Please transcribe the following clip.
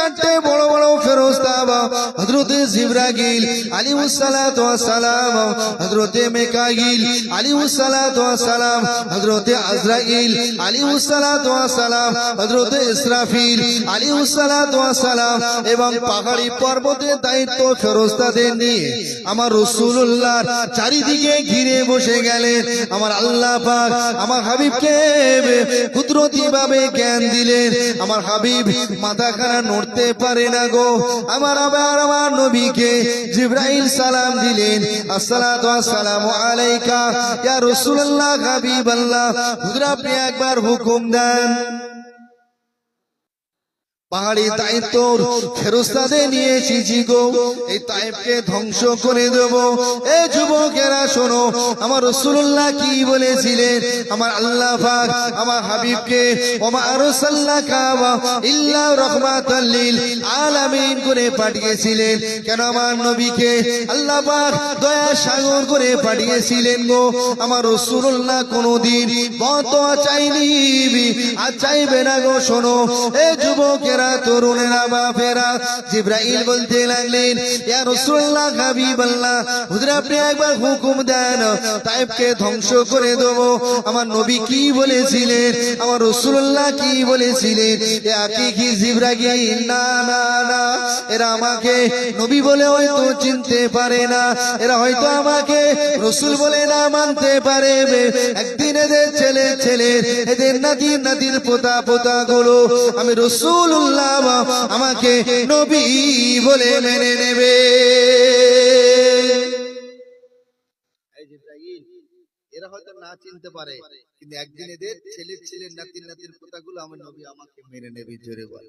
শোনো গো আল্লাহ পাকে এবং পাহাড়ি পর্বতের দায়িত্ব ফেরস্তাদের নিয়ে আমার রাসূলুল্লাহর চারিদিকে ঘিরে বসে গেলেন। আমার আল্লাহ আমার হাবিবকে কুদরতি ভাবে জ্ঞান দিলেন। আমার হাবিব মাথা খানা নড়তে পারে না গো। আমার আবার আমার নবীকে জিব্রাইল সালাম দিলেন। আসসালাতু আসসালামু আলাইকা। ইয়া রাসূলুল্লাহ হাবিবাল্লাহ। হুজুর, আপনি একবার হুকুম দেন। পাহাড়ি দায়িত্ব ফেরস্তাদের নিয়ে এসেছি গো এই তাইবকে ধ্বংস করে দেব। এ যুবকেরা, শোনো, আমার রসুল্লাহ কি বলেছিলেন? আমার আল্লাহ পাক আমার হাবিবকে, ওমা আরসাল্লাকা ইল্লা রাহমাতাল লিল আলামিন করে পাঠিয়েছিলেন। কেন আমার নবীকে আল্লাহ পাক দয়া সাগর করে পাঠিয়েছিলেন গো? আমার রসুল্লাহ কোনোদিন বতোয়া চাইনি আর চাইবে না গো, শোনো। এ যুবকেরা তরুণেরা, বাপেরা, জিব্রাইল বলতে লাগলেন হুকুম দেন ধ্বংস করে দেব। আমার নবী কি বলেছিলেন? আমার কি বলেছিলেন? না না না, এরা আমাকে নবী বলে হয়তো চিনতে পারে না, এরা হয়তো আমাকে রসুল বলে না মানতে পারে। একদিন এদের ছেলে ছেলে, এদের নাতি নাতির পোতা পোতা গুলো আমি রসুল্লাহ আমাকে নবী বলে মেনে নেবে। এরা হয়তো না চিনতে পারে, কিন্তু একদিন এদের ছেলের ছেলের নাতির নাতির পোতাগুলো আমার নবী আমাকে মেনে নেবে, জোরে বল।